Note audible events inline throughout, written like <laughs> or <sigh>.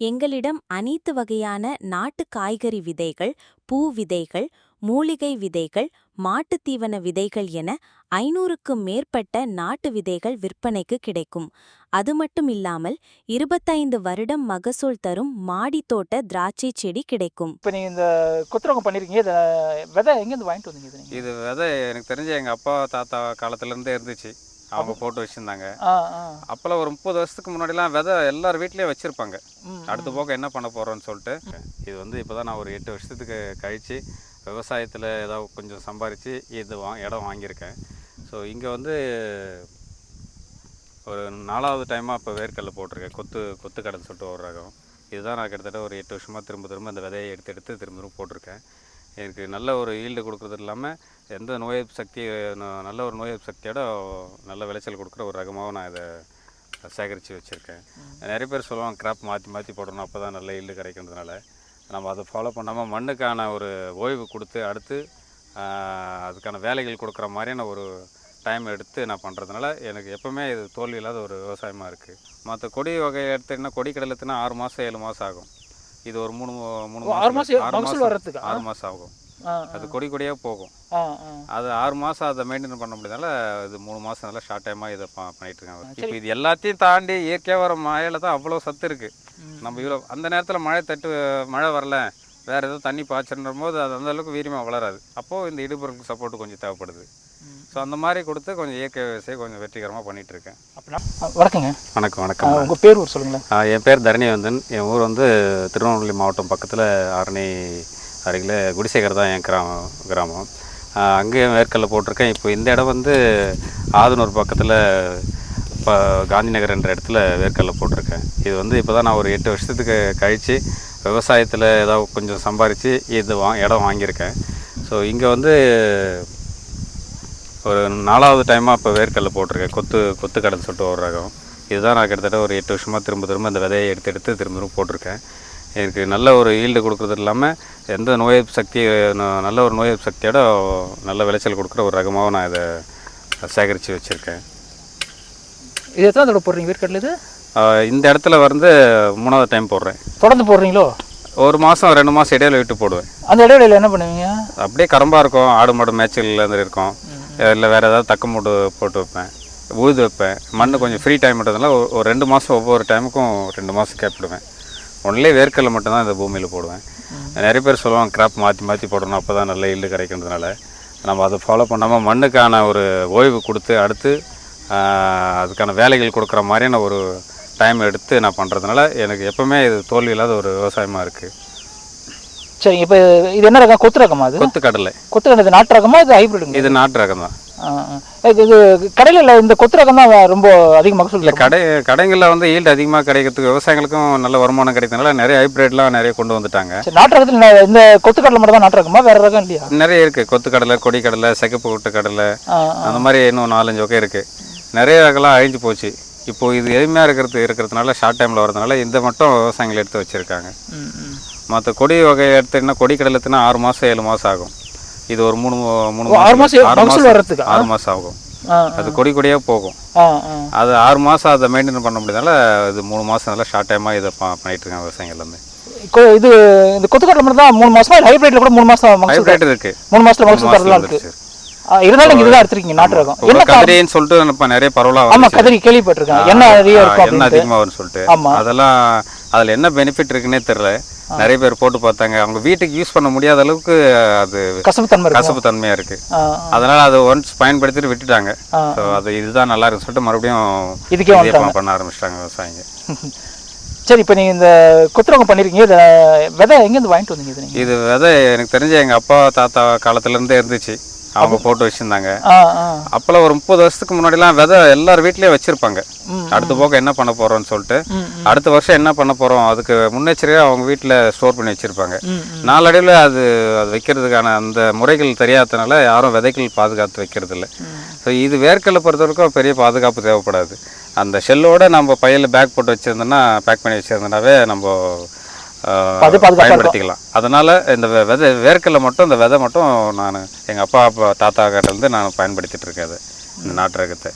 எங்களிடம் அனைத்து வகையான நாட்டு காய்கறி விதைகள் பூ விதைகள் மூலிகை விதைகள் மாட்டுத் தீவன விதைகள் என ஐநூறுக்கும் மேற்பட்ட நாட்டு விதைகள் விற்பனைக்கு கிடைக்கும். அது மட்டும் இல்லாமல் இருபத்தைந்து வருடம் மகசூல் தரும் மாடித் தோட்ட திராட்சை செடி கிடைக்கும். இப்போ நீங்கள் இந்த கொத்துரவங்க பண்ணியிருக்கீங்க இதை விதை எங்கேருந்து வாங்கிட்டு வந்தீங்க இது விதை எனக்கு தெரிஞ்ச எங்கள் அப்பா தாத்தா காலத்துலேருந்தே இருந்துச்சு. அவங்க போட்டு வச்சுருந்தாங்க. அப்போல்லாம் ஒரு முப்பது வருஷத்துக்கு முன்னாடிலாம் விதை எல்லார் வீட்லேயும் வச்சுருப்பாங்க. அடுத்த போக என்ன பண்ண போகிறோன்னு சொல்லிட்டு. இது வந்து இப்போ தான் நான் ஒரு எட்டு வருஷத்துக்கு கழித்து விவசாயத்தில் ஏதாவது கொஞ்சம் சம்பாரித்து இது வா இடம் வாங்கியிருக்கேன். ஸோ இங்கே வந்து ஒரு நாலாவது டைமாக இப்போ வேர்க்கடலை போட்டிருக்கேன். கொத்து கொத்து கடன் சொல்லிட்டு ஒரு ரகம். இதுதான் நான் கிட்டத்தட்ட ஒரு எட்டு வருஷமாக திரும்ப திரும்ப அந்த விதையை எடுத்து எடுத்து திரும்ப திரும்ப போட்டிருக்கேன். எனக்கு நல்ல ஒரு ஈல்டு கொடுக்குறது இல்லாமல் எந்த நோய் சக்தி நல்ல ஒரு நோய் சக்தியோட நல்ல விளைச்சல் கொடுக்குற ஒரு ரகமாகவும் நான் இதை சேகரித்து வச்சுருக்கேன். நிறைய பேர் சொல்லுவாங்க கிராப் மாற்றி மாற்றி போடணும். அப்போ தான் நல்ல ஈல்டு கிடைக்கிறதுனால நம்ம அதை ஃபாலோ பண்ணாமல் மண்ணுக்கான ஒரு ஓய்வு கொடுத்து அடுத்து அதுக்கான வேலைகள் கொடுக்குற மாதிரியான ஒரு டைம் எடுத்து நான் பண்ணுறதுனால எனக்கு எப்போவுமே இது தோல்வி இல்லாத ஒரு விவசாயமாக இருக்குது மற்ற கொடி வகை எடுத்துக்கிட்டா கொடி கடலத்துனா ஆறு மாதம் ஏழு மாதம் ஆகும். இது ஒரு மூணு மூணு ஆறு மாதம் வர்றதுக்கு? ஆறு மாதம் ஆகும். அது கொடி கொடியாக போகும். அது ஆறு மாதம் அதை மெயின்டைன் பண்ண முடியாதால இது மூணு மாதம் நல்லா ஷார்ட் டைமாக இதை பண்ணிட்டு இருக்காங்க. இப்போ இது எல்லாத்தையும் தாண்டி இயற்கையாக வர மழையில தான் அவ்வளோ சத்து இருக்குது ம். நம்ம இவ்வளோ அந்த நேரத்தில் மழை தட்டு மழை வரல வேறு ஏதோ தண்ணி பாய்ச்சின்ற போது அது அந்த அளவுக்கு வீரியமாக வளராது. அப்போது இந்த இடுபொருளுக்கு சப்போர்ட் கொஞ்சம் தேவைப்படுது. ஸோ அந்த மாதிரி கொடுத்து கொஞ்சம் இயற்கை விவசாயம் கொஞ்சம் வெற்றிகரமாக பண்ணிட்டு இருக்கேன் அப்படின்னா வணக்கங்க. வணக்கம் வணக்கம். உங்க பேர் ஒரு சொல்லுங்களேன். என் பேர் தரணிவந்தன். என் ஊர் வந்து திருநெல்வேலி மாவட்டம் பக்கத்தில் ஆரணி அருகில் குடிசேகர் தான் என் கிராமம். கிராமம் அங்கேயும் வேர்க்கல்ல போட்டிருக்கேன். இப்போ இந்த இடம் வந்து ஆதனூர் பக்கத்தில் இப்போ காந்தி நகர் என்ற இடத்துல வேர்க்கல்ல போட்டிருக்கேன். இது வந்து இப்போ தான் நான் ஒரு எட்டு வருஷத்துக்கு கழித்து விவசாயத்தில் ஏதாவது கொஞ்சம் சம்பாரித்து இது வா இடம் வாங்கியிருக்கேன். ஸோ இங்கே வந்து ஒரு நாலாவது டைமாக இப்போ வேர்க்கடலை போட்டிருக்கேன். கொத்து கொத்து கடன் சொல்லிட்டு ஒரு ரகம். இதுதான் நான் கிட்டத்தட்ட ஒரு எட்டு வருஷமாக திரும்ப திரும்ப அந்த விதையை எடுத்து எடுத்து திரும்ப திரும்ப போட்டிருக்கேன். எனக்கு நல்ல ஒரு ஈல்டு கொடுக்குறது இல்லாமல் எந்த நோய் சக்தி நல்ல ஒரு நோய் சக்தியோட நல்ல விளைச்சல் கொடுக்குற ஒரு ரகமாகவும் நான் இதை சேகரித்து வச்சுருக்கேன். இது எத்தனை தடவை போடுறீங்க வேர்க்கடல இது? இந்த இடத்துல வந்து மூணாவது டைம் போடுறேன். தொடர்ந்து போடுறீங்களோ? ஒரு மாதம் ரெண்டு மாதம் இடையில விட்டு போடுவேன். அந்த இடைவெளியில் என்ன பண்ணுவீங்க? அப்படியே கரம்பாக இருக்கும். ஆடு மாடு மேய்ச்சல் இருக்கும். இல்லை வேறு ஏதாவது தக்க மூட்டு போட்டு வைப்பேன். உழுது வைப்பேன். மண் கொஞ்சம் ஃப்ரீ டைம் விட்டதுனால ஒரு- ரெண்டு மாதம் ஒவ்வொரு டைமுக்கும் ரெண்டு மாதம் கேப்பிடுவேன் ஒன்லே வேர்க்கடலை மட்டும்தான் இந்த பூமியில் போடுவேன். நிறைய பேர் சொல்லுவாங்க கிராப் மாற்றி மாற்றி போடணும். அப்போ தான் நல்ல ஈல்டு கிடைக்கிறதுனால நம்ம அதை ஃபாலோ பண்ணாமல் மண்ணுக்கான ஒரு ஓய்வு கொடுத்து அடுத்து அதுக்கான வேலைகள் கொடுக்குற மாதிரியான ஒரு டைம் எடுத்து நான் பண்ணுறதுனால எனக்கு எப்போவுமே இது தோல்வி இல்லாத ஒரு விவசாயமாக இருக்குது சரிங்க இப்போ இது என்ன ரகம்? கொத்து ரகமா அது? கொத்து கடலை. கொத்து இது நாட்டு ரகமா இது ஹைபிரிடுங்க இது நாட்டு ரகம். தான் இது கடையில் இந்த கொத்து ரகம் தான் ரொம்ப அதிக மகசூல் இல்லை கடை கடைகளில் வந்து ஈல்டு அதிகமாக கிடைக்கிறதுக்கு விவசாயிகளுக்கும் நல்ல வருமானம் கிடைக்கிறதுனால நிறைய ஹைப்ரிட்லாம் நிறைய கொண்டு வந்துட்டாங்க. நாட்டு ரகத்தில் இந்த கொத்து கடலை மட்டும் தான் நாட்டு ரகமா வேற ரகம் இல்லையா? நிறைய இருக்குது கொத்து கடலை கொடி கடலை சிகப்பு கொட்டு கடலை. அந்த மாதிரி இன்னும் நாலஞ்சு வகை இருக்குது நிறைய ரகம்லாம் அழிஞ்சு போச்சு. இப்போ இது எளிமையாக இருக்கிறது இருக்கிறதுனால ஷார்ட் டைமில் வரதுனால இந்த மட்டும் விவசாயிகள் எடுத்து வச்சுருக்காங்க. மற்ற கொடி வகை எடுத்துன்னா கொடி கடலத்துனா ஆறு மாதம் ஏழு மாதம் ஆகும். இது ஒரு மூணு மூணு ஆறு மகசூல் வர்றதுக்கா? ஆறு மாதம் ஆகும். அது கொடி கொடியாக போகும். அது ஆறு மாதம் அதை மெயின்டைன் பண்ண முடியாதால இது மூணு மாதம் நல்லா ஷார்ட் டைமாக இதை பண்ணிட்டு இருக்காங்க விவசாயிகள் கொ- இது இந்த கொத்து கடலை மட்டும் தான் மூணு மாசமா ஹைபிரிட்ல கூட மூணு மாசம் ஹைப்ரிட் இருக்கு. மூணு மாசத்துல மகசூல் தரலாம் இருக்கு. இருந்தாலும் இதுதான் எடுத்திருக்கீங்க நாட்டு ரகம் என்ன கதிரின்னு சொல்லிட்டு நிறைய பரவலாக ஆமா கதிரி கேள்விப்பட்டிருக்கேன். என்ன நிறைய இருக்கும் அதிகமாக வரும்னு சொல்லிட்டு. ஆமா. அதெல்லாம் அதில் என்ன பெனிஃபிட் இருக்குன்னே தெரியல. நிறைய பேர் போட்டு பார்த்தாங்க. அவங்க வீட்டுக்கு யூஸ் பண்ண முடியாத அளவுக்கு அது கசப்பு தன்மை கசப்பு தன்மையாக இருக்கு அதனால அதை ஒன்ஸ் பயன்படுத்திட்டு விட்டுட்டாங்க. ஸோ அது இதுதான் நல்லா இருக்குன்னு சொல்லிட்டு மறுபடியும் இதுக்கே பண்ண ஆரம்பிச்சிட்டாங்க விவசாயிங்க. <laughs> சரி இப்போ நீங்க இந்த கொத்து ரகம் பண்ணிருக்கீங்க. இதை விதை எங்கேருந்து வாங்கிட்டு வந்தீங்க இது விதை எனக்கு தெரிஞ்ச எங்கள் அப்பா தாத்தா காலத்துலேருந்தே இருந்துச்சு. அவங்க போட்டு வச்சுருந்தாங்க. அப்போல்லாம் ஒரு முப்பது வருஷத்துக்கு முன்னாடிலாம் விதை எல்லார் வீட்லேயும் வச்சுருப்பாங்க. அடுத்த போக என்ன பண்ண போகிறோம்னு சொல்லிட்டு. அடுத்த வருஷம் என்ன பண்ண போகிறோம் அதுக்கு முன்னெச்சரிக்கையாக அவங்க வீட்டில் ஸ்டோர் பண்ணி வச்சுருப்பாங்க. நாளடைவில் அது அது வைக்கிறதுக்கான அந்த முறைகள் தெரியாததுனால யாரும் விதைகள் பாதுகாத்து வைக்கிறது இல்லை ஸோ இது வேர்க்கடலை பொறுத்த வரைக்கும் பெரிய பாதுகாப்பு தேவைப்படாது. அந்த ஷெல்லோட நம்ம பையில் பேக் போட்டு வச்சுருந்தோன்னா பேக் பண்ணி வச்சுருந்தோன்னாவே நம்ம பயன்படுத்திக்கலாம். அதனால் இந்த விதை வேர்க்கடலை மட்டும் இந்த விதை மட்டும் நான் எங்கள் அப்பா அப்பா தாத்தா கிட்டேருந்து நான் பயன்படுத்திட்டு இருக்கேன் அது இந்த நாட்டு ரகத்தை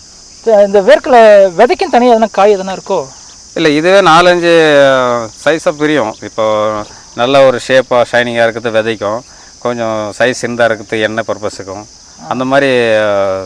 இந்த வேர்க்கடலை விதைக்கும் தனியாக எதனா காய் எதனா இருக்கோ? இல்லை இதுவே நாலஞ்சு சைஸாக பிரியும். இப்போ நல்ல ஒரு ஷேப்பாக ஷைனிங்காக இருக்கிறது விதைக்கும். கொஞ்சம் சைஸ் சின்னதாக இருக்கிறது எண்ணெய் பர்பஸுக்கும் அந்த மாதிரி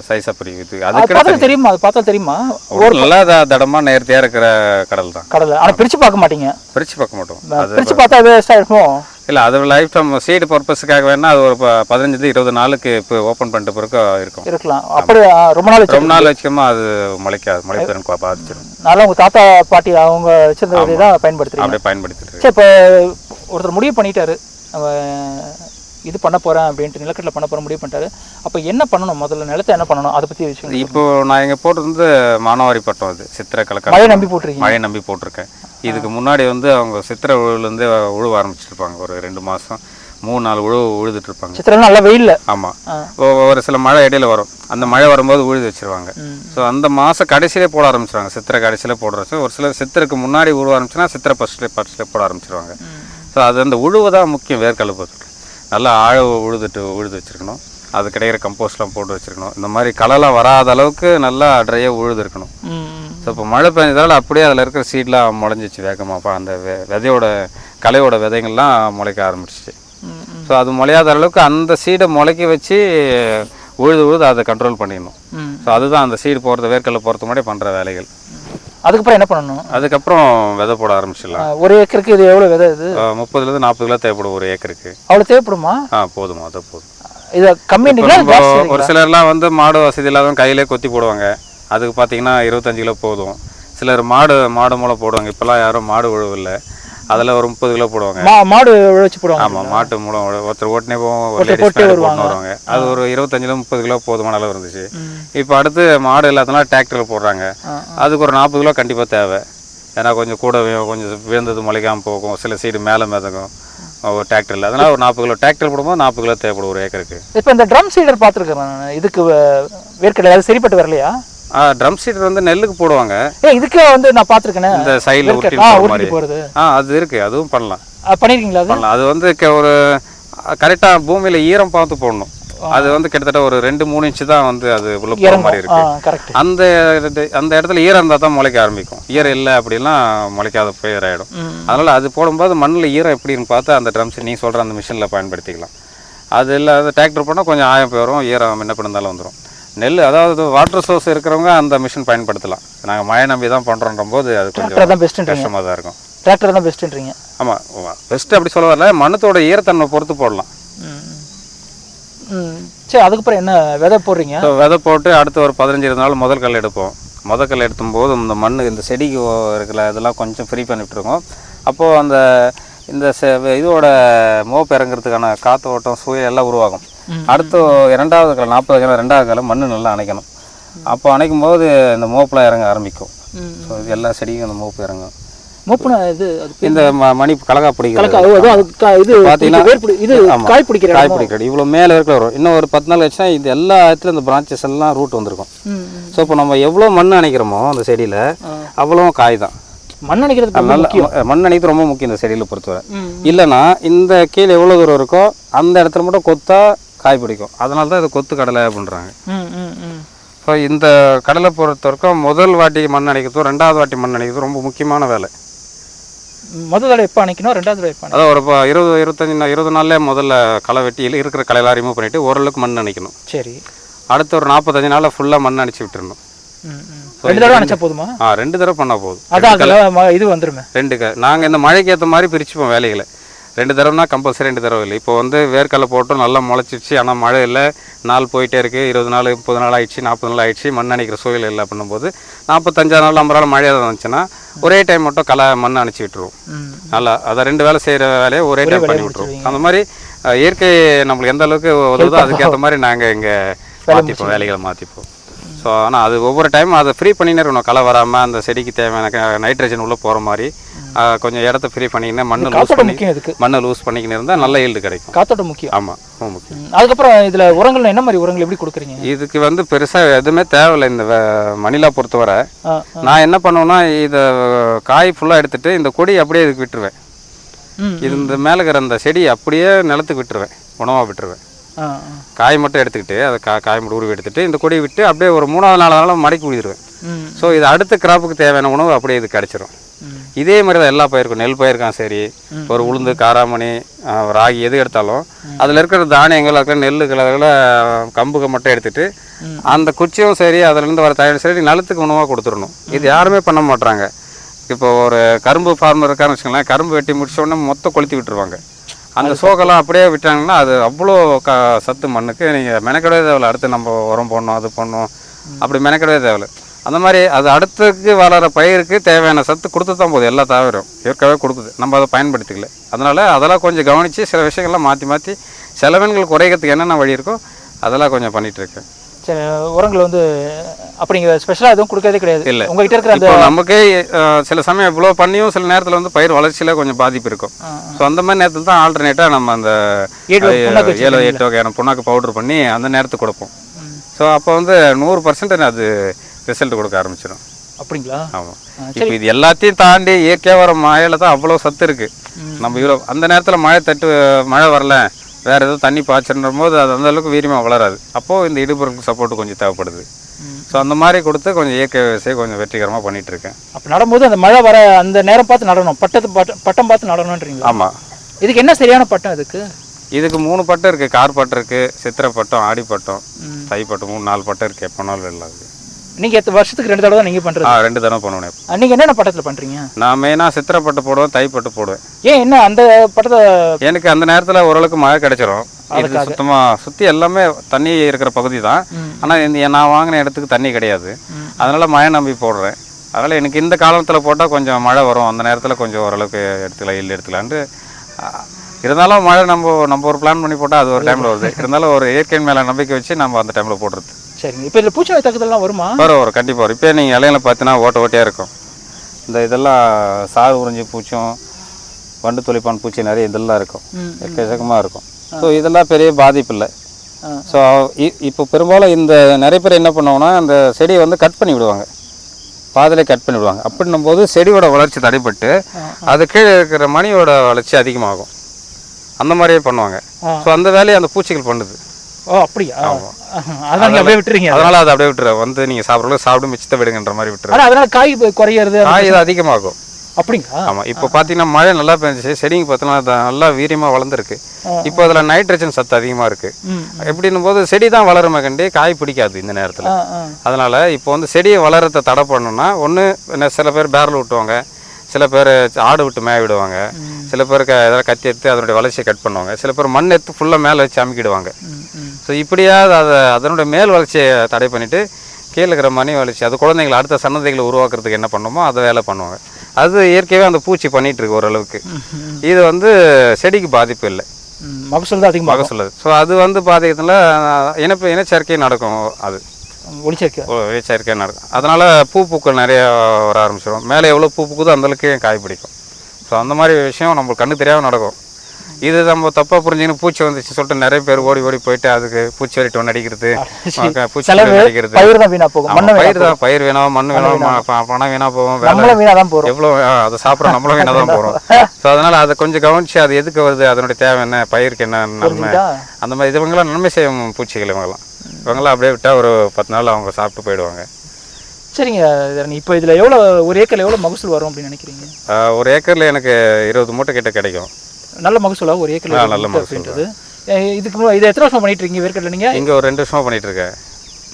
சைஸாக பிரியும் இது அது அதுக்கு பார்த்தா தெரியுமா? அது பார்த்தா தெரியுமா? ஒரு நல்லா த- தடமா நேர்த்தியாக இருக்கிற கடல் தான். கடலை. ஆனா பிரிச்சு பார்க்க மாட்டீங்க. பிரித்து பார்க்க மாட்டோம். பிரிச்சு பார்த்தா வேஸ்ட் ஆயிருக்குமோ இல்லை அது லைஃப் டைம் சீடு பர்பஸுக்காக வேணால் அது ஒரு பதினஞ்சு இருபது நாளுக்கு இப்போ ஓப்பன் பண்ணிட்ட பிறகு இருக்கும். இருக்கலாம். அப்படி ரொம்ப நாள் ரொம்ப நாள் வச்சுக்கமா அது முளைக்காது. முளைத்திறன் பாதிச்சிடும் நல்லா உங்க தாத்தா பாட்டி அவங்க வச்சிருந்த தான் பயன்படுத்துறீங்க. அப்படியே பயன்படுத்திட்டு. சரி இப்போ ஒருத்தர் முடிவு பண்ணிட்டாரு. இது பண்ண போறேன் அப்படின்ட்டு நிலக்கடலை பண்ண போறேன் முடிவு பண்ணிட்டாரு. அப்போ என்ன பண்ணணும்? முதல்ல நிலத்தை என்ன பண்ணணும்? அதை பத்தி விஷயம் இப்போ நான் இங்கே போட்டது வந்து மானாவாரி பட்டம் அது சித்திரை கலக்க மழை நம்பி போட்டிருக்கீங்க? மழையை நம்பி போட்டிருக்கேன். இதுக்கு முன்னாடி வந்து அவங்க சித்திரை உழுவுலேருந்து உழுவ ஆரம்பிச்சிருப்பாங்க. ஒரு ரெண்டு மாதம் மூணு நாலு உழவு உழுதுட்டு இருப்பாங்க சித்திரம் நல்லா வெயில்ல? ஆமாம் ஆ. ஒரு சில மழை இடையில வரும். அந்த மழை வரும்போது உழுது வச்சிருவாங்க. ஸோ அந்த மாதம் கடைசியிலே போட ஆரம்பிச்சிருவாங்க. சித்திரை கடைசியிலே போட ஒரு சிலர் சித்திரைக்கு முன்னாடி உழுவ ஆரம்பிச்சுன்னா சித்திரை ஃபஸ்ட்லேயே ஃபஸ்ட்லேயே போட ஆரம்பிச்சிருவாங்க. ஸோ அது அந்த உழுவு தான் முக்கியம் வேர்க்கடலை பொறுத்து நல்லா ஆழ உழுதுட்டு உழுது வச்சிருக்கணும். அது கிடைக்கிற கம்போஸ்ட்லாம் போட்டு வச்சிருக்கணும். இந்த மாதிரி களைலாம் வராத அளவுக்கு நல்லா ட்ரையாக உழுது இருக்கணும். ஸோ இப்போ மழை பெஞ்சதால அப்படியே அதில் இருக்கிற சீட்லாம் முளைஞ்சிச்சு வேகமாக அந்த வெ- விதையோட களையோட விதைங்கள்லாம் முளைக்க ஆரம்பிச்சிச்சு. ஸோ அது முளையாத அளவுக்கு அந்த சீடை முளைக்க வச்சு உழுது உழுது அதை கண்ட்ரோல் பண்ணிடணும். ஸோ அதுதான் அந்த சீடு போகிறது வேர்க்கடலை போகிறது முன்னாடி பண்ணுற வேலைகள். அதுக்கப்புறம் என்ன பண்ணணும்? அதுக்கப்புறம் விதை போட ஆரம்பிச்சிடலாம். ஒரு ஏக்கருக்கு இது எவ்வளவு விதை இது? முப்பதுலேருந்து நாற்பது கிலோ தேவைப்படும் ஒரு ஏக்கருக்கு. அவ்வளவு தேவைப்படுமா? ஆ போதுமா அது போதும். இது நம்ம ஒரு சிலர்லாம் வந்து மாடு வசதி இல்லாதவங்க கையிலே கொத்தி போடுவாங்க. அதுக்கு பார்த்தீங்கன்னா இருபத்தஞ்சு கிலோ போதும். சிலர் மாடு மாடு மூலம் போடுவாங்க. இப்போல்லாம் யாரும் மாடு உழவில்லை அதில் ஒரு முப்பது கிலோ போடுவாங்க. மாடு உழைச்சு போடுவாங்க ஆமாம் மாட்டு மூலம் ஒருத்தர் ஓட்டுனே போவோம் போட்டே வருவாங்க. அது ஒரு இருபத்தஞ்சில முப்பது கிலோ போதுமான அளவு இருந்துச்சு. இப்போ அடுத்து மாடு இல்லாதனால டிராக்டரில் போடுறாங்க. அதுக்கு ஒரு நாற்பது கிலோ கண்டிப்பாக தேவை. ஏன்னா கொஞ்சம் கூட கொஞ்சம் விழுந்தது முளைக்காமல் போகும். சில சீடு மேலே மிதக்கும் ஒரு டிராக்டரில் அதனால் ஒரு நாற்பது கிலோ டிராக்டர் போடும்போது நாற்பது கிலோ தேவைப்படும் ஒரு ஏக்கருக்கு. இப்போ இந்த ட்ரம் சீடர் பார்த்துருக்கேன் இதுக்கு வேர்க்கடலை அது சரிப்பட்டு வரலையா? ட்ரம் சீடர் வந்து நெல்லுக்கு போடுவாங்க. ஏ இதுக்கே வந்து நான் பார்த்துருக்கேனே. இந்த சைடில் போடுற மாதிரி. போகிறது ஆ அது இருக்குது அதுவும் பண்ணலாம். பண்ணியிருக்கீங்களா அது? பண்ணலாம். அது வந்து ஒரு கரெக்டாக பூமியில் ஈரம் பார்த்து போடணும். அது வந்து கிட்டத்தட்ட ஒரு ரெண்டு மூணு இன்ச்சு தான் வந்து அது உள்ள போகிற மாதிரி இருக்கு. கரெக்ட் அந்த அந்த இடத்துல ஈரம் இருந்தால் தான் முளைக்க ஆரம்பிக்கும். ஈரம் இல்லை அப்படின்னா முளைக்காத பயிர் ஆகிடும். அதனால் அது போடும்போது மண்ணில் ஈரம் எப்படின்னு பார்த்து அந்த ட்ரம்ஸ் நீ சொல்கிற அந்த மிஷினில் பயன்படுத்திக்கலாம். அது இல்லாத டிராக்டர் போனால் கொஞ்சம் ஆயம் போயிடும் ஈரம் என்ன இருந்தாலும் வந்துடும் நெல் அதாவது வாட்டர் சோர்ஸ் இருக்கிறவங்க அந்த மிஷின் பயன்படுத்தலாம். நாங்கள் மழை நம்பி தான் பண்ணுறோன்ற போது அது கொஞ்சம் கஷ்டமாக தான் இருக்கும். டிராக்டர் தான் பெஸ்ட்டுன்றீங்க ஆமாம் பெஸ்ட் அப்படி சொல்ல வரல. மண்ணத்தோட ஈரத்தன்மை பொறுத்து போடலாம். சரி அதுக்கப்புறம் என்ன விதை போடுறீங்க? விதை போட்டு அடுத்து ஒரு பதினஞ்சு நாள் முதல் கல் எடுப்போம். முதல் கல் எடுத்தும் போது இந்த மண் இந்த செடிக்கு இருக்கிற இதெல்லாம் கொஞ்சம் ஃப்ரீ பண்ணி விட்டுருக்கோம் அப்போது அந்த இந்த இதோட மோப்பு இறங்குறதுக்கான காற்று ஓட்டம் சூழல் எல்லாம் உருவாகும். அடுத்து இரண்டாவது காலம் நாற்பது காலம் ரெண்டாவது காலம் மண் நல்லா அணைக்கணும் அப்போ அணைக்கும் போது இந்த மோப்பெலாம் இறங்க ஆரம்பிக்கும். ஸோ இது எல்லா செடிக்கும் இந்த மோப்பு இறங்கும் இந்த மணி கலகா பிடிக்கிறது. காய்? பிடிக்கிறது இவ்வளோ மேலே இருக்கிற வரும் இன்னும் ஒரு பத்து நாள் வச்சுன்னா இது எல்லா இடத்துலையும் இந்த பிரான்ச்சஸ் எல்லாம் ரூட் வந்திருக்கும். ஸோ இப்போ நம்ம எவ்வளோ மண் அணைக்கிறோமோ அந்த செடியில். அவ்வளோ காய் தான் மண் அணைக்கிறது நல்ல மண் அணைக்கிறது ரொம்ப முக்கியம் இந்த செடியில் பொறுத்தவரை. இல்லைன்னா இந்த கீழே எவ்வளோ தூரம் இருக்கோ அந்த இடத்துல மட்டும் கொத்தா காய் பிடிக்கும். அதனால தான் இது கொத்து கடலை அப்படின்றாங்க. ஸோ இந்த கடலை பொறுத்த வரைக்கும் முதல் வாட்டி மண் அணைக்கிறதும் ரெண்டாவது வாட்டி மண் அணைக்கிறதும் ரொம்ப முக்கியமான வேலை. முதல் தடவை எப்போ அணைக்கணும்? ரெண்டாவது தடவை எப்போ அதாவது ஒரு இருபது இருபத்தஞ்சி இருபது நாள்லேயே முதல்ல களை வெட்டி இருக்கிற களையெல்லாம் ரிமூவ் பண்ணிவிட்டு ஓரளவுக்கு மண் அணைக்கணும். சரி. அடுத்து ஒரு நாற்பத்தஞ்சு நாளில் ஃபுல்லாக மண் அணைச்சி விட்டுறணும். ம், ம். ரெண்டு தடவை அணைச்சா போதுமா? ஆ ரெண்டு தடவை பண்ணால் போதும். அதான் இது வந்துருமே. ரெண்டு நாங்கள் இந்த மழைக்கு ஏற்ற மாதிரி பிரிச்சுப்போம் வேலைகளை. ரெண்டு தடவைனா கம்பல்சரி ரெண்டு தடவை இல்லை. இப்போ வந்து வேர்க்கடலை போட்டோம் நல்லா முளைச்சிடுச்சு ஆனால் மழை இல்லை. நாள் போயிட்டே இருக்குது இருபது நாள் முப்பது நாள் ஆயிடுச்சு நாற்பது நாள் ஆயிடுச்சு. மண் அணைக்கிற சூழல் இல்லை பண்ணும்போது நாற்பத்தஞ்சாறு நாள் ஐம்பது நாள் மழையாக இருந்துச்சுன்னா ஒரே டைம் மட்டும் களை மண் அணைச்சி விட்டுருவோம். நல்லா அதை ரெண்டு வேலை செய்கிற வேலையை ஒரே டைம் பண்ணி விட்டுருவோம். அந்த மாதிரி இயற்கை நம்மளுக்கு எந்த அளவுக்கு உதவுதோ அதுக்கேற்ற மாதிரி நாங்கள் இங்கே மாற்றிப்போம் வேலைகளை மாற்றிப்போம் ஸோ ஆனால் அது ஒவ்வொரு டைம் அதை ஃப்ரீ பண்ணினே இருக்கணும். களை வராமல் அந்த செடிக்கு தேவையான நைட்ரஜன் உள்ளே போகிற மாதிரி கொஞ்சம் இடத்த ஃப்ரீ பண்ணிக்கின்னு மண்ணை லூஸ் பண்ணி மண்ணை லூஸ் பண்ணிக்கின்னு இருந்தால் நல்ல ஈல்டு கிடைக்கும். காத்தோட்டம் முக்கியம். ஆமாம் ரொம்ப முக்கியம். அதுக்கப்புறம் இதுல உரங்கள் என்ன மாதிரி உரங்கள் எப்படி கொடுக்குறீங்க? இதுக்கு வந்து பெருசாக எதுவுமே தேவையில்லை. இந்த மணிலா பொறுத்தவரை. நான் என்ன பண்ணுவேன்னா இதை காய் ஃபுல்லாக எடுத்துட்டு இந்த கொடி அப்படியே இதுக்கு விட்டுருவேன். இது இந்த மேலே இருக்கிற அந்த செடி அப்படியே நிலத்துக்கு விட்டுருவேன். உணவாக விட்டுருவேன். காய் மட்டும் எடுத்துக்கிட்டு அதை கா காய் மட்டும் உருவி எடுத்துட்டு இந்த கொடியை விட்டு அப்படியே ஒரு மூணாவது நாலாவது நாள் மடக்கி ம். ஸோ இது அடுத்த கிராப்புக்கு தேவையான உணவு அப்படியே இது கிடச்சிரும். இதே மாதிரி தான் எல்லா பயிருக்கும் நெல் பயிருக்கும் சரி ஒரு உளுந்து காராமணி ராகி எது எடுத்தாலும் அதில் இருக்கிற தானியங்கள் இருக்கிற நெல் கிழங்குல கம்புக்கு மட்டும் எடுத்துட்டு அந்த குச்சியும் சரி அதுலேருந்து வர தயார் சரி நிலத்துக்கு உணவாக கொடுத்துடணும். இது யாருமே பண்ண மாட்றாங்க. இப்போ ஒரு கரும்பு ஃபார்மர் இருக்காருன்னு வச்சுக்கோங்களேன் கரும்பு வெட்டி முடிச்ச உடனே மொத்தம் கொளுத்தி விட்டுருவாங்க. அந்த சோகெல்லாம் அப்படியே விட்டாங்கன்னா அது அவ்வளோ க சத்து மண்ணுக்கு நீங்கள் மெனக்கடவே தேவையில்ல. அடுத்து நம்ம உரம் போடணும் அது பண்ணணும் அப்படி மெனக்கடவே தேவையில்ல. அந்த மாதிரி அது அடுத்துக்கு வளர பயிருக்கு தேவையான சத்து கொடுத்து தான் போகுது எல்லா தவிரும். இயற்கையாகவே கொடுக்குது. நம்ம அதை பயன்படுத்திக்கல. அதனால் அதெல்லாம் கொஞ்சம் கவனித்து சில விஷயங்கள்லாம் மாற்றி மாற்றி செலவினங்கள் குறைக்கிறதுக்கு என்னென்ன வழி இருக்கோ அதெல்லாம் கொஞ்சம் சரி உரங்கள் வந்து அப்படிங்க ஸ்பெஷலாக எதுவும் கொடுக்கறதே கிடையாது. இல்ல. உங்ககிட்ட இருக்கிற அந்த நமக்கே சில சமயம் இவ்வளோ பண்ணியும் சில நேரத்தில் வந்து பயிர் வளர்ச்சியில் கொஞ்சம் பாதிப்பு இருக்கும். ஸோ அந்த மாதிரி நேரத்தில் தான் ஆல்டர்னேட்டாக நம்ம அந்த ஏழு எட்டு வகையான புண்ணாக்கு பவுடர் பண்ணி அந்த நேரத்துக்கு கொடுப்போம். ஸோ அப்போ வந்து நூறு பர்சன்ட் அது ரிசல்ட் கொடுக்க ஆரம்பிச்சிடும் அப்படிங்களா? ஆமாம் இப்போ இது எல்லாத்தையும் தாண்டி இயற்கையாக வர மழையில தான் அவ்வளோ சத்து இருக்குது நம்ம இவ்வளோ அந்த நேரத்தில் மழை தட்டு மழை வரல வேறு ஏதோ தண்ணி பாய்ச்சின்ற போது அது அந்த அளவுக்கு வீரியமாக வளராது. அப்போது இந்த இடுபொருள் சப்போர்ட் கொஞ்சம் தேவைப்படுது. ஸோ அந்த மாதிரி கொடுத்து கொஞ்சம் இயற்கை விவசாயம் கொஞ்சம் வெற்றிகரமாக பண்ணிட்டு இருக்கேன் அப்போ நடும்போது அந்த மழை வர அந்த நேரம் பார்த்து நடணும். பட்டத்து பட்டம் பட்டம் பார்த்து நடணுன்றீங்களா? ஆமாம் இதுக்கு என்ன சரியான பட்டம் இதுக்கு? இதுக்கு மூணு பட்டம் இருக்குது கார் பட்டம் இருக்குது சித்திரை பட்டம் ஆடி பட்டம் தை பட்டம் மூணு நாலு பட்டம் இருக்குது எப்போனாலும் இருக்குது நீங்கள் எத்தனை வருஷத்துக்கு ரெண்டு தடவை தான் நீங்கள் பண்ணுறது ஆ ரெண்டு தடவை பண்ணுவேன். நீங்கள் என்னென்ன பட்டத்தில் பண்ணுறீங்க நான் மெயினாக சித்திரை பட்டு போடுவேன் தை பட்டு போடுவேன். ஏன் என்ன அந்த பட்டத்தை எனக்கு அந்த நேரத்தில் ஓரளவுக்கு மழை கிடைச்சிரும். இது சுத்தமாக சுற்றி எல்லாமே தண்ணி இருக்கிற பகுதி தான். ஆனால் இந்த நான் வாங்கின இடத்துக்கு தண்ணி கிடையாது. அதனால் மழை நம்பி போடுறேன். அதனால் எனக்கு இந்த காலத்தில் போட்டால் கொஞ்சம் மழை வரும். அந்த நேரத்தில் கொஞ்சம் ஓரளவுக்கு எடுத்துக்கலாம் இல்லை எடுத்துக்கலான்ட்டு இருந்தாலும் மழை நம்ம நம்ம ஒரு பிளான் பண்ணி போட்டால் அது ஒரு டைமில் வருது. இருந்தாலும் ஒரு இயற்கையின் மேலே நம்பிக்கை வச்சு நம்ம அந்த டைமில் போடுறது. சரிங்க. இப்போ இதில் பூச்சி நோய் தாக்குதல்லாம் வருமா? வரும் வரும். கண்டிப்பாக வரும். இப்போ நீங்கள் இலையில பார்த்தீங்கன்னா ஓட்ட ஓட்டையாக இருக்கும். இந்த இதெல்லாம் சாறு உறிஞ்சி பூச்சும் வண்டு துளிப்பான் பூச்சி நிறைய இதெல்லாம் இருக்கும். எக்கச்சக்கமாக இருக்கும். ஸோ இதெல்லாம் பெரிய பாதிப்பு இல்லை. ஸோ இப்போ பெரும்பாலும் இந்த நிறைய பேர் என்ன பண்ணுவாங்கன்னா அந்த செடியை வந்து கட் பண்ணி விடுவாங்க. பாதிலே கட் பண்ணி விடுவாங்க. அப்படின்னும் போது செடியோட வளர்ச்சி தடைப்பட்டு அது கீழே இருக்கிற மணியோட வளர்ச்சி அதிகமாகும். அந்த மாதிரியே பண்ணுவாங்க. ஸோ அந்த வேலையை அந்த பூச்சிகள் பண்ணுது. ஓ அப்படியா? அதான் அப்படியே விட்டுறீங்க அதனால அதை அப்படியே விட்டுரு வந்து நீங்கள் சாப்பிட்றது சாப்பிட்டு மிச்சத்தை விடுங்கன்ற மாதிரி ஆனால் அதனால காய் குறையிறது காய் இது அதிகமாகும். அப்படிங்களா? ஆமாம் இப்போ பார்த்தீங்கன்னா மழை நல்லா பெஞ்சிச்சு. செடிங்க பார்த்தீங்கன்னா நல்லா வீரியமாக வளர்ந்துருக்கு. இப்போ அதில் நைட்ரஜன் சத்து அதிகமாக இருக்குது ம் எப்படின்னும் போது செடி தான் வளருமே கண்டி காய் பிடிக்காது இந்த நேரத்தில். அதனால் இப்போ வந்து செடியை வளரத்தை தடை பண்ணணும்னா ஒன்று சில பேர் பேரல் விட்டுவாங்க சில பேர் ஆடு விட்டு மேய விடுவாங்க. சில பேருக்கு ஏதாவது கத்தி எடுத்து அதனுடைய வளர்ச்சியை கட் பண்ணுவாங்க. சில பேர் மண் எடுத்து ஃபுல்லாக மேலே வச்சு அமுக்கிடுவாங்க. ஸோ இப்படியாவது அதை அதனுடைய மேல் வளர்ச்சியை தடை பண்ணிவிட்டு கீழே இருக்கிற மணி வளர்ச்சி அது குழந்தைங்களை அடுத்த சன்னதிகளை உருவாக்குறதுக்கு என்ன பண்ணுமோ அதை வேலை பண்ணுவாங்க. அது இயற்கையாகவே அந்த பூச்சி பண்ணிட்டு இருக்கு ஓரளவுக்கு. இது வந்து செடிக்கு பாதிப்பு இல்லை. மகசூல் தான் அதிகமாக மகசூல் ஸோ அது வந்து பாதிக்கிறதுல இனப்பு இனச்சேர்க்கை நடக்கும் அது. ஒளிச்சேர்க்கை. ஓ, இனச்சேர்க்கை நடக்கும். அதனால் பூ பூக்கள் நிறைய வர ஆரம்பிச்சிடும் மேலே எவ்வளோ பூ பூக்குதோ அந்த அளவுக்கு காய் பிடிக்கும். ஸோ அந்த மாதிரி விஷயம் நம்மளுக்கு கண்ணு தெரியாமல் நடக்கும். இது நம்ம தப்பாக புரிஞ்சுன்னு பூச்சி வந்துச்சு சொல்லிட்டு நிறைய பேர் ஓடி ஓடி போயிட்டு அதுக்கு பூச்சி ஒன்று அடிக்கிறது பூச்சி அடிக்கிறது. பயிர் தான் வீணா போகும். மண்ணை பயிர் தான் பயிர் வேணும் மண் வேணும் பணம் வீணா போகும் நம்மளும் வீணா தான் போகிறோம் எவ்வளோ அதை சாப்பிட்ற நம்மளும் வீணாக தான் போகிறோம் ஸோ <laughs> அதனால் அதை கொஞ்சம் கவனிச்சு அது எதுக்கு வருது அதனுடைய தேவை என்ன பயிருக்கு என்ன நன்மை? அந்த மாதிரி இவங்களாம் நன்மை செய்யும் பூச்சிகள் இவங்கெல்லாம். இவங்கெல்லாம் அப்படியே விட்டால் ஒரு பத்து நாள் அவங்க சாப்பிட்டு போயிடுவாங்க. சரிங்க இப்போ இதில் எவ்வளோ ஒரு ஏக்கரில் எவ்வளோ மகசூல் வரும் அப்படின்னு நினைக்கிறீங்க? ஒரு ஏக்கரில் எனக்கு இருபது மூட்டை கிட்ட கிடைக்கும். நல்ல மகசூலா? ஒரு ஏக்கரில் நல்ல மகசூல். அப்படின்றது. ஏ, இதுக்கு இதை எத்தனை வருஷம் பண்ணிட்டு இருக்கீங்க வேர்க்கடலை நீங்கள் இங்கே ஒரு ரெண்டு வருஷமா பண்ணிட்டு இருக்கேன்.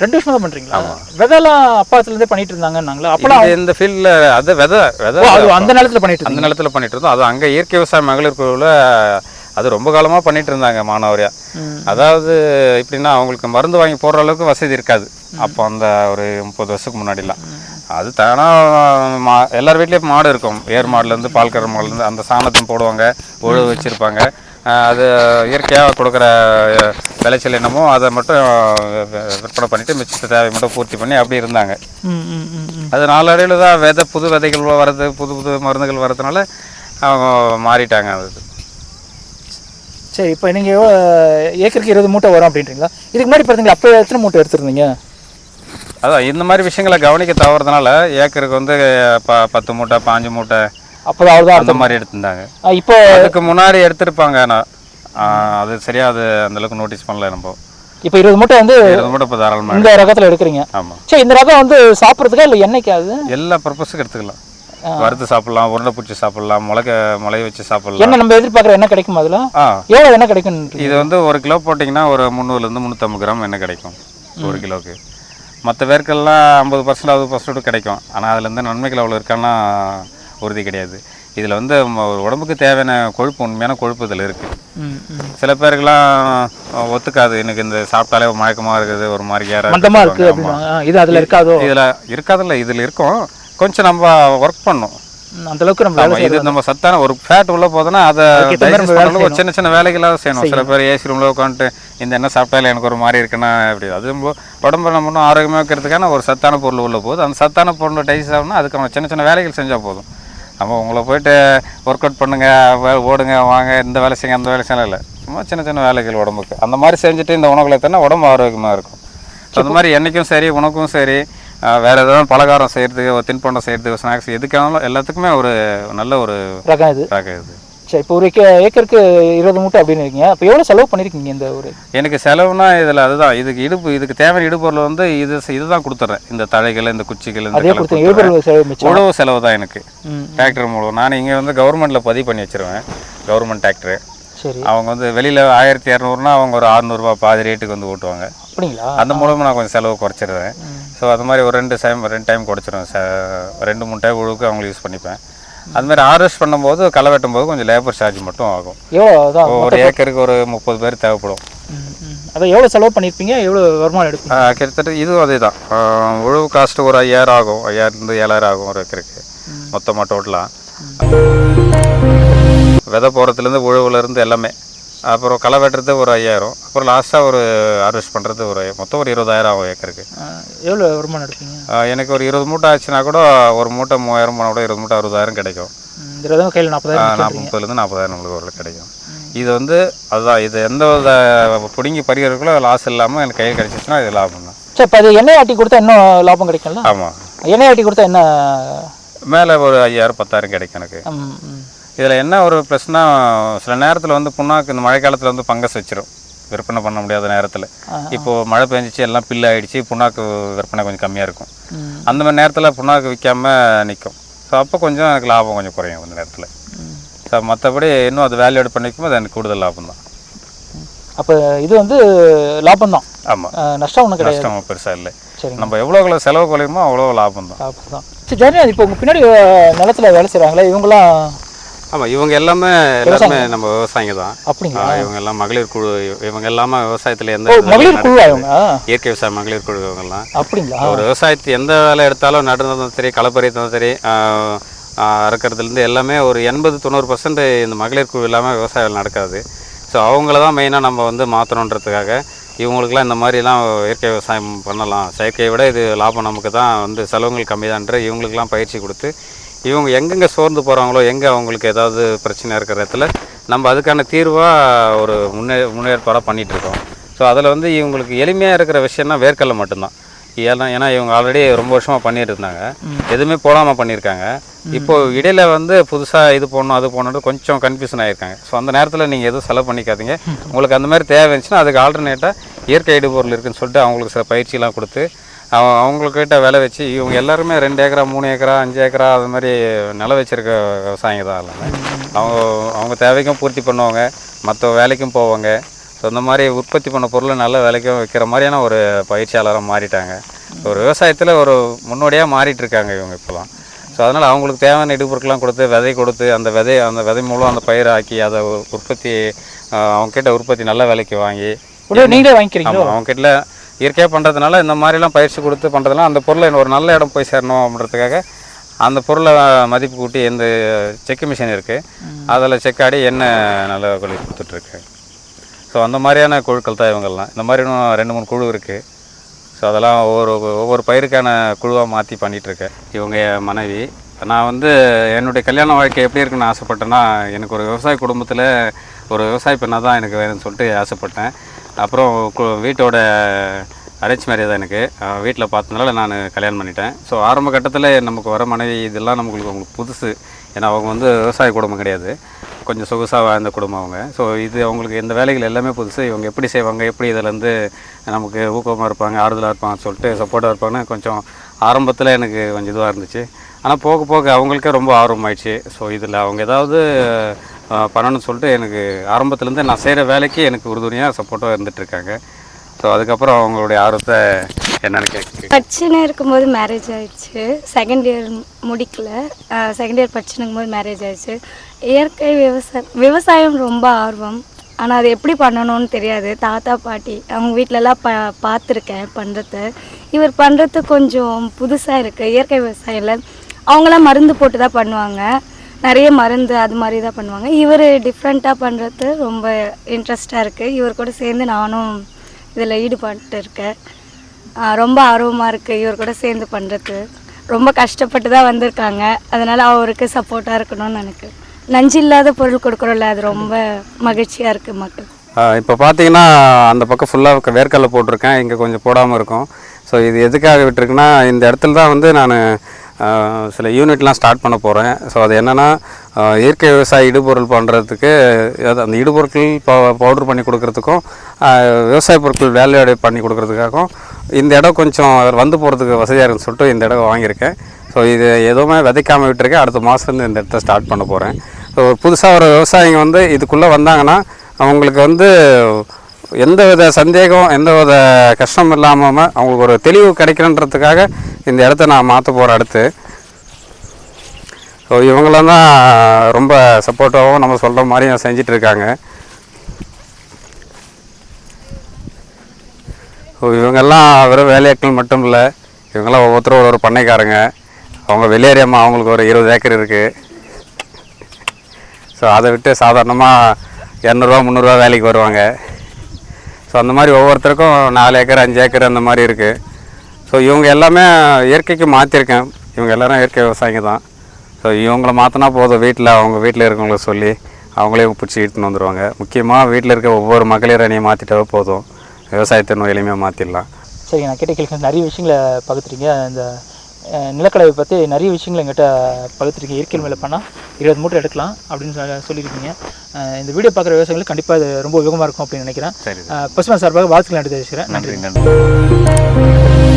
ரெண்டு வருஷமா தான் பண்ணுறீங்களா விதைலாம் அப்பாத்துலேருந்தே பண்ணிட்டு இருந்தாங்கன்னாங்களா? இது அப்போலாம் இந்த ஃபீல்டில் அது விதை விதை அந்த நிலத்துல பண்ணிட்டு அந்த இருந்தீங்க நிலத்துல பண்ணிட்டு இருந்தோம். அது அங்கே இயற்கை விவசாய மகளிர் குழுவில் அது ரொம்ப காலமாக பண்ணிட்டு இருந்தாங்க மாணவரியா ம். அதாவது எப்படின்னா அவங்களுக்கு மருந்து வாங்கி போடுற அளவுக்கு வசதி இருக்காது. அப்போ அந்த ஒரு முப்பது வருஷத்துக்கு முன்னாடிலாம். அது தானாக மா எல்லார் வீட்லேயும் மாடு இருக்கும். ஏர் மாடுலேருந்து பால்கற மாடுலேருந்து அந்த சாணத்தையும் போடுவாங்க உழவு வச்சுருப்பாங்க. அது இயற்கையாக கொடுக்குற விளைச்சல் என்னமோ அதை மட்டும் விற்பனை பண்ணிட்டு மிச்சத்தை தேவை மட்டும் பூர்த்தி பண்ணி அப்படி இருந்தாங்க. அது நாளடைவில் தான் விதை புது விதைகள் வர்றது புது புது மருந்துகள் வர்றதுனால அவங்க மாறிட்டாங்க. அது சரி இப்போ நீங்கள் ஏக்கருக்கு இருபது மூட்டை வரும் அப்படின்றீங்களா? இதுக்கு முன்னாடி பார்த்தீங்களா அப்போ எத்தனை மூட்டை எடுத்துருந்தீங்க? அதான் இந்த மாதிரி விஷயங்களை கவனிக்க தவறதுனால ஏக்கருக்கு வந்து ப பத்து மூட்டை பாஞ்சு மூட்டை அப்போ அவ்வளோதான் அந்த மாதிரி எடுத்திருந்தாங்க. இப்போ அதுக்கு முன்னாடி எடுத்திருப்பாங்க ஆஹ் அது சரியா அது அந்த அளவுக்கு நோட்டீஸ் பண்ணல நம்ம. இப்போ இருபது மூட்டை வந்து இருபது மூட்டை இப்போ தாராளமாக இந்த ரகத்தில் எடுக்கிறீங்க. ஆமாம் சரி இந்த ரகம் வந்து சாப்பிட்றதுக்கா இல்லை எண்ணெய்க்கு அது? எல்லா பர்பஸுக்கும் எடுத்துக்கலாம். வறுத்து சாப்பிடலாம் உருண்டை பிடிச்சி சாப்பிடலாம் முளைக்க முளைய வச்சு சாப்பிடலாம். என்ன நம்ம எதிர்பார்க்குற என்ன கிடைக்கும் அதில்? எவ்வளோ என்ன கிடைக்கும் இது வந்து ஒரு கிலோ போட்டிங்கன்னா ஒரு முந்நூறுலேருந்து முந்நூற்றம்பது கிராம் எண்ணெய் கிடைக்கும்? ஒரு கிலோவுக்கு மற்ற வேர்க்கெல்லாம் ஐம்பது பர்சன்ட் அறுபது பர்சன்ட் கிடைக்கும். ஆனால் அதில் இருந்து நன்மைகள் அவ்வளோ இருக்கான்னா உறுதி கிடையாது. இதில் வந்து ஒரு உடம்புக்கு தேவையான கொழுப்பு உண்மையான கொழுப்பு இதில் இருக்குது சில பேருக்கெல்லாம் ஒத்துக்காது. எனக்கு இந்த சாப்பிட்டாலே மயக்கமாக இருக்குது ஒரு மாதிரி ஏற மந்தமாக இருக்குது அப்படின்னா இது அதில் இருக்காதோ? இதில் இருக்காதில்ல இதில் இருக்கும். கொஞ்சம் நம்ம ஒர்க் பண்ணும். அந்த அளவுக்கு நம்ம இது நம்ம சத்தான ஒரு ஃபேட் உள்ள போதுன்னா அதை. ஒரு சின்ன சின்ன வேலைகளாக செய்யணும். சில பேர் ஏசி ரூமில் உட்காந்துட்டு இந்த என்ன சாப்பிட்டாலும் எனக்கு ஒரு மாதிரி இருக்குன்னா அப்படி அது நம்ம உடம்பு நம்ம இன்னும் ஆரோக்கியமாக வைக்கிறதுக்கான ஒரு சத்தான பொருள் உள்ள போகுது. அந்த சத்தான பொருள் டைஜஸ்ட் ஆகணும்னா அதுக்கு நம்ம சின்ன சின்ன வேலைகள் செஞ்சால் போதும். நம்ம உங்களை போயிட்டு ஒர்க் அவுட் பண்ணுங்க வே- ஓடுங்க வாங்க இந்த வேலை செய்யுங்க அந்த வேலை செய்யலாம் இல்லை. சும்மா சின்ன சின்ன வேலைகள் உடம்புக்கு. அந்த மாதிரி செஞ்சுட்டு இந்த உணவுகளை தானே உடம்பு ஆரோக்கியமாக இருக்கும். அந்த மாதிரி என்னைக்கும் சரி உனக்கும் சரி வேற ஏதாவது பலகாரம் செய்யறதுக்கு ஒரு தின்பண்டம் செய்யறதுக்கு ஸ்நாக்ஸ் எதுக்கானாலும் எல்லாத்துக்குமே ஒரு நல்ல ஒரு ரகம் இது. ரகம் இது. சரி இப்போ ஒரு ஏக்கர் ஏக்கருக்கு இருபது மூட்டை அப்படின்னு இருக்கீங்க. அப்போ எவ்வளோ செலவு பண்ணியிருக்கீங்க இந்த ஒரு? எனக்கு செலவுனா இதில் அதுதான். இதுக்கு இடுப்பு இதுக்கு தேவையான இடுபொருள் வந்து இது இதுதான் கொடுத்துட்றேன். இந்த தழைகள் இந்த குச்சிகள் இந்த உழவு செலவு தான் எனக்கு. டிராக்டர் மூலம். நான் இங்கே வந்து கவர்மெண்ட்டில் பதிவு பண்ணி வச்சிருவேன். கவர்மெண்ட் டிராக்டர் சரி. அவங்க வந்து வெளியில் ஆயிரத்தி இரநூறுனா அவங்க ஒரு அறநூறுபா பாதி ரேட்டுக்கு வந்து ஓட்டுவாங்க. அப்படிங்களா? அந்த மூலமாக நான் கொஞ்சம் செலவு குறைச்சிடுறேன் ஸோ அது மாதிரி ஒரு ரெண்டு டைம் ரெண்டு டைம் குறைச்சிருவேன். ச ரெண்டு மூணு டைம் உழுவுக்கு அவங்களுக்கு யூஸ் பண்ணிப்பேன். அது மாதிரி ஹார்வெஸ்ட் பண்ணும்போது களை வெட்டும் போது கொஞ்சம் லேபர் சார்ஜ் மட்டும் ஆகும். ஒரு ஏக்கருக்கு ஒரு முப்பது பேர் தேவைப்படும். அதான் எவ்வளோ செலவு பண்ணியிருப்பீங்க எவ்வளோ வருமானம் எடுப்பீங்க? கிட்டத்தட்ட இதுவும் அதே தான். உழவு காஸ்ட்டு ஒரு ஐயாயிரம் ஆகும். ஐயாயிரத்துலேருந்து ஏழாயிரம் ஆகும் ஒரு ஏக்கருக்கு மொத்தமாக டோட்டலாக விதை போகிறதுலேருந்து உழவுலேருந்து எல்லாமே. அப்புறம் களை வெட்டுறது ஒரு ஐயாயிரம். அப்புறம் லாஸ்ட்டாக ஒரு ஹார்வெஸ்ட் பண்ணுறது ஒரு மொத்தம் ஒரு இருபதாயிரம் ஆகும் ஏக்கருக்கு. எவ்வளோ வருமானம் எடுப்பீங்க? எனக்கு ஒரு இருபது மூட்டை ஆச்சுன்னா கூட ஒரு மூட்டை மூவாயிரம் போனால் கூட இருபது மூட்டை அறுபதாயிரம் கிடைக்கும். ம், இந்த இருபது கையில் நாற்பதாயிரம் முப்பதுலேருந்து நாற்பதாயிரம் நம்மளுக்கு ஒரு கிடைக்கும். இது வந்து அதுதான் இது எந்த வித பிடுங்கி பறிக்கிறதுக்குள்ள லாஸ் இல்லாமல் எனக்கு கையில் கிடைச்சிச்சுன்னா இது லாபம் தான். சரி இப்போ அது எண்ணெய் ஆட்டி கொடுத்தா இன்னும் லாபம் கிடைக்கும்ல? ஆமாம் எண்ணெய் ஆட்டி கொடுத்தா என்ன? மேலே ஒரு ஐயாயிரம் பத்தாயிரம் கிடைக்கும் எனக்கு. இதில் என்ன ஒரு ப்ளஸ்னா சில நேரத்தில் வந்து புண்ணாக்கு இந்த மழை காலத்தில் வந்து பங்கஸ் வச்சிரும். விற்பனை பண்ண முடியாத நேரத்தில். இப்போது மழை பெஞ்சிச்சு எல்லாம் பில்லு ஆயிடுச்சு புண்ணாக்கு விற்பனை கொஞ்சம் கம்மியாக இருக்கும். அந்த மாதிரி நேரத்தில் புண்ணாக்கு விற்காம நிற்கும். ஸோ அப்போ கொஞ்சம் எனக்கு லாபம் கொஞ்சம் குறையும் அந்த நேரத்தில். ஸோ மற்றபடி இன்னும் அது வேல்யூ ஆட் பண்ணிக்கும் அது எனக்கு கூடுதல் லாபம் தான். அப்போ இது வந்து லாபம் தான். ஆமாம் நஷ்டம் ஒன்றும் கிடையாது. நஷ்டம் பெருசாக இல்லை. சரிங்க. நம்ம எவ்வளோ செலவு குறையுமோ அவ்வளோ லாபம் தான். லாபம் தான். சரி ஜெர்னி இப்போ உங்கள் பின்னாடி நிலத்துல வேலை செய்கிறாங்களே இவங்களாம் ஆமாம் இவங்க எல்லாமே எல்லாருமே நம்ம விவசாயிங்க தான். அப்படிங்களா? இவங்க எல்லாம் மகளிர் குழு இவங்க எல்லாமே விவசாயத்தில் எந்த மகளிர். இவங்க இயற்கை விவசாய மகளிர் குழு இவங்கெல்லாம் அப்படிங்களா? ஒரு விவசாயத்து எந்த வேலை எடுத்தாலும் நடுறதும் சரி களப்பறியதும் சரி அறுக்கறதுலேருந்து எல்லாமே ஒரு எண்பது தொண்ணூறு பர்சன்ட் இந்த மகளிர் குழு இல்லாமல் விவசாயம் நடக்காது. ஸோ அவங்கள தான் மெயினாக நம்ம வந்து மாற்றணுன்றதுக்காக இவங்களுக்குலாம் இந்த மாதிரிலாம் இயற்கை விவசாயம் பண்ணலாம். செயற்கையை விட இது லாபம் நமக்கு தான் வந்து செலவுகள் கம்மி தான்ற இவங்களுக்குலாம் பயிற்சி கொடுத்து இவங்க எங்கெங்கே சோர்ந்து போகிறாங்களோ எங்கே அவங்களுக்கு ஏதாவது பிரச்சனை இருக்கிற இடத்துல நம்ம அதுக்கான தீர்வாக ஒரு முன்னே முன்னேற்பாடாக பண்ணிகிட்ருக்கோம் ஸோ அதில் வந்து இவங்களுக்கு எளிமையாக இருக்கிற விஷயம்னா வேர்க்கடலை மட்டும்தான். ஏன்னா ஏன்னா இவங்க ஆல்ரெடி ரொம்ப வருஷமாக பண்ணிட்டு இருந்தாங்க. எதுவுமே போடாமல் பண்ணியிருக்காங்க இப்போ இடையில வந்து புதுசாக இது போடணும் அது போடணும் கொஞ்சம் கன்ஃபியூஷன் ஆயிருக்காங்க. ஸோ அந்த நேரத்தில் நீங்கள் எதுவும் செலவு பண்ணிக்காதீங்க. உங்களுக்கு அந்த மாதிரி தேவை இருந்துச்சுன்னா அதுக்கு ஆல்டர்னேட்டாக இயற்கை இடுபொருள் இருக்குன்னு சொல்லிட்டு அவங்களுக்கு சில பயிற்சிலாம் கொடுத்து அவங்கக்கிட்ட விலை வச்சு இவங்க எல்லாருமே ரெண்டு ஏக்கரா மூணு ஏக்கரா அஞ்சு ஏக்கரா அது மாதிரி நிலம் வச்சிருக்க விவசாயிங்க தான் எல்லாமே. அவங்க அவங்க தேவைக்கும் பூர்த்தி பண்ணுவாங்க மற்ற வேலைக்கும் போவாங்க. ஸோ இந்த மாதிரி உற்பத்தி பண்ண பொருளை நல்ல விலைக்கும் விற்கிற மாதிரியான ஒரு பயிற்சியாளராக மாறிட்டாங்க. ஒரு விவசாயத்தில் ஒரு முன்னோடியாக மாறிட்டு இருக்காங்க இவங்க இப்போலாம் ஸோ அதனால் அவங்களுக்கு தேவையான இடுபொருட்கள்லாம் கொடுத்து விதை கொடுத்து அந்த விதை அந்த விதை மூலம் அந்த பயிர் ஆக்கி அதை உற்பத்தி ஆஹ், அவங்க கிட்ட உற்பத்தி நல்ல விலைக்கு வாங்கி நீங்களே வாங்கிக்கிறீங்களோ? ஆமாம் அவங்க கிட்ட இயற்கையாக பண்ணுறதுனால இந்த மாதிரிலாம் பயிற்சி கொடுத்து பண்ணுறதுனால அந்த பொருளை ஒரு நல்ல இடம் போய் சேரணும் அப்படின்றதுக்காக அந்த பொருளை மதிப்பு கூட்டி இந்த செக்கு மிஷின் இருக்குது அதில் செக்காடி எண்ணெய் நல்ல கொள்ளி கொடுத்துட்ருக்கு ஸோ அந்த மாதிரியான குழுக்கள் தான் இவங்கெல்லாம் இந்த மாதிரி இன்னும் ரெண்டு மூணு குழு இருக்குது ஸோ அதெல்லாம் ஒவ்வொரு ஒவ்வொரு பயிருக்கான குழுவாக மாற்றி பண்ணிகிட்ருக்கேன் இவங்க மனைவி. நான் வந்து என்னுடைய கல்யாண வாழ்க்கை எப்படி இருக்குன்னு ஆசைப்பட்டேன்னா எனக்கு ஒரு விவசாய குடும்பத்தில் ஒரு விவசாய பெண்ணாக தான் எனக்கு வேணும்னு சொல்லிட்டு ஆசைப்பட்டேன். அப்புறம் கு- வீட்டோட அரேஞ்ச் மேரேஜ் தான் எனக்கு. வீட்டில் பார்த்ததுனால நான் கல்யாணம் பண்ணிட்டேன். ஸோ ஆரம்ப கட்டத்தில் நமக்கு வர மனைவி இதெல்லாம் நம்மளுக்கு அவங்களுக்கு புதுசு. ஏன்னா அவங்க வந்து விவசாய குடும்பம் கிடையாது. கொஞ்சம் சொகுசாக வாழ்ந்த குடும்பம் அவங்க. ஸோ இது அவங்களுக்கு இந்த வேலைகள் எல்லாமே புதுசு. இவங்க எப்படி செய்வாங்க எப்படி இதில் நமக்கு ஊக்கமாக இருப்பாங்க ஆறுதலாக இருப்பாங்கன்னு சொல்லிட்டு சப்போர்ட்டாக இருப்பாங்கன்னு கொஞ்சம் ஆரம்பத்தில் எனக்கு கொஞ்சம் இதுவாக இருந்துச்சு. ஆனால் போக போக அவங்களுக்கே ரொம்ப ஆர்வமாயிடுச்சு. ஸோ இதில் அவங்க ஏதாவது பண்ணணும்னு சொல்லிட்டு எனக்கு ஆரம்பத்துலேருந்து நான் செய்கிற வேலைக்கு எனக்கு உறுதுணையாக சப்போர்ட்டாக இருந்துகிட்ருக்காங்க. ஸோ அதுக்கப்புறம் அவங்களுடைய ஆர்வத்தை என்னென்னு கேட்க படிச்சுன்னு இருக்கும்போது மேரேஜ் ஆயிடுச்சு. செகண்ட் இயர் முடிக்கல. செகண்ட் இயர் படிச்சுனுக்கும் போது மேரேஜ் ஆயிடுச்சு. இயற்கை விவசாயம் விவசாயம் ரொம்ப ஆர்வம். ஆனால் அது எப்படி பண்ணணும்னு தெரியாது. தாத்தா பாட்டி அவங்க வீட்டிலலாம் ப பார்த்துருக்கேன் பண்ணுறத இவர் பண்ணுறது கொஞ்சம் புதுசாக இருக்குது இயற்கை விவசாயில அவங்களாம் மருந்து போட்டு தான் பண்ணுவாங்க. நிறைய மருந்து அது மாதிரி தான் பண்ணுவாங்க. இவர் டிஃப்ரெண்ட்டாக பண்ணுறது ரொம்ப இன்ட்ரெஸ்டாக இருக்குது இவர் கூட சேர்ந்து நானும் இதில் ஈடுபட்டு இருக்கேன். ரொம்ப ஆர்வமாக இருக்குது இவர் கூட சேர்ந்து பண்ணுறது ரொம்ப கஷ்டப்பட்டு தான் வந்திருக்காங்க. அதனால் அவருக்கு சப்போர்ட்டாக இருக்கணும்னு எனக்கு. நஞ்சு இல்லாத பொருள் கொடுக்குறோம்ல அது ரொம்ப மகிழ்ச்சியாக இருக்குது மக்கள். இப்போ பார்த்தீங்கன்னா அந்த பக்கம் ஃபுல்லாக வேர்க்கடலை போட்டிருக்கேன். இங்கே கொஞ்சம் போடாமல் இருக்கும். ஸோ இது எதுக்காக விட்டுருக்குன்னா இந்த இடத்துல தான் வந்து நான் சில யூனிட்லாம் ஸ்டார்ட் பண்ண போகிறேன் ஸோ அது என்னென்னா இயற்கை விவசாய இடுபொருள் பண்ணுறதுக்கு அது அந்த இடுபொருட்கள் பவுடர் பண்ணி கொடுக்கறதுக்கும் விவசாய பொருட்கள் வேல்யூ பண்ணி கொடுக்கறதுக்காகவும் இந்த இடம் கொஞ்சம் வந்து போகிறதுக்கு வசதியாக இருக்குன்னு சொல்லிட்டு இந்த இடம் வாங்கியிருக்கேன். ஸோ இது எதுவுமே விதைக்காமல் விட்டுருக்கேன். அடுத்த மாதத்துலேருந்து இந்த இடத்த ஸ்டார்ட் பண்ண போகிறேன் ஸோ புதுசாக ஒரு விவசாயிங்க வந்து இதுக்குள்ளே வந்தாங்கன்னா அவங்களுக்கு வந்து எந்த வித சந்தேகம் எந்த வித கஷ்டம் இல்லாமல் அவங்களுக்கு ஒரு தெளிவு கிடைக்கணுன்றதுக்காக இந்த இடத்த நான் மாற்ற போகிற அடுத்து. ஸோ இவங்களாம் தான் ரொம்ப சப்போர்ட்டாகவும் நம்ம சொல்கிற மாதிரியும் செஞ்சிட்ருக்காங்க ஸோ இவங்கெல்லாம் வெறும் வேலையாட்கள் மட்டும் இல்லை இவங்கெல்லாம் ஒவ்வொருத்தரும் ஒரு ஒரு பண்ணைக்காரங்க. அவங்க வெளியேறியம்மா அவங்களுக்கு ஒரு இருபது ஏக்கர் இருக்குது ஸோ அதை விட்டு சாதாரணமாக இரநூறுவா முந்நூறுரூவா வேலைக்கு வருவாங்க. ஸோ அந்த மாதிரி ஒவ்வொருத்தருக்கும் நாலு ஏக்கர் அஞ்சு ஏக்கர் அந்த மாதிரி இருக்குது ஸோ இவங்க எல்லாமே இயற்கைக்கு மாற்றிருக்கேன் இவங்க எல்லாரும் இயற்கை விவசாயிங்க தான். ஸோ இவங்கள மாற்றினா போதும். வீட்டில் அவங்க வீட்டில் இருக்கவங்கள சொல்லி அவங்களே பிடிச்சி இழுத்துன்னு வந்துடுவாங்க முக்கியமாக வீட்டில் இருக்க ஒவ்வொரு மகளிர் அணியை மாற்றிட்டாவே போதும். விவசாயத்தை நோய் எளிமையாக மாற்றிடலாம் சரி நான் கேட்ட கேள்வி நிறைய விஷயங்களை பகுத்துறீங்க இந்த நிலக்கடவை பற்றி நிறைய விஷயங்களை எங்கிட்ட பகுத்துருக்கீங்க இயற்கையில் மேலே பண்ணால் இருபது மூட்டை எடுக்கலாம் அப்படின்னு சொல்ல- சொல்லியிருக்கீங்க. இந்த வீடியோ பார்க்குற விவசாயிகளுக்கு கண்டிப்பாக இது ரொம்ப உபயோகமாக இருக்கும் அப்படின்னு நினைக்கிறேன். பசுமை சார்பாக வாழ்த்துக்கள் எடுத்து வச்சுக்கிறேன் நன்றி. நன்றி.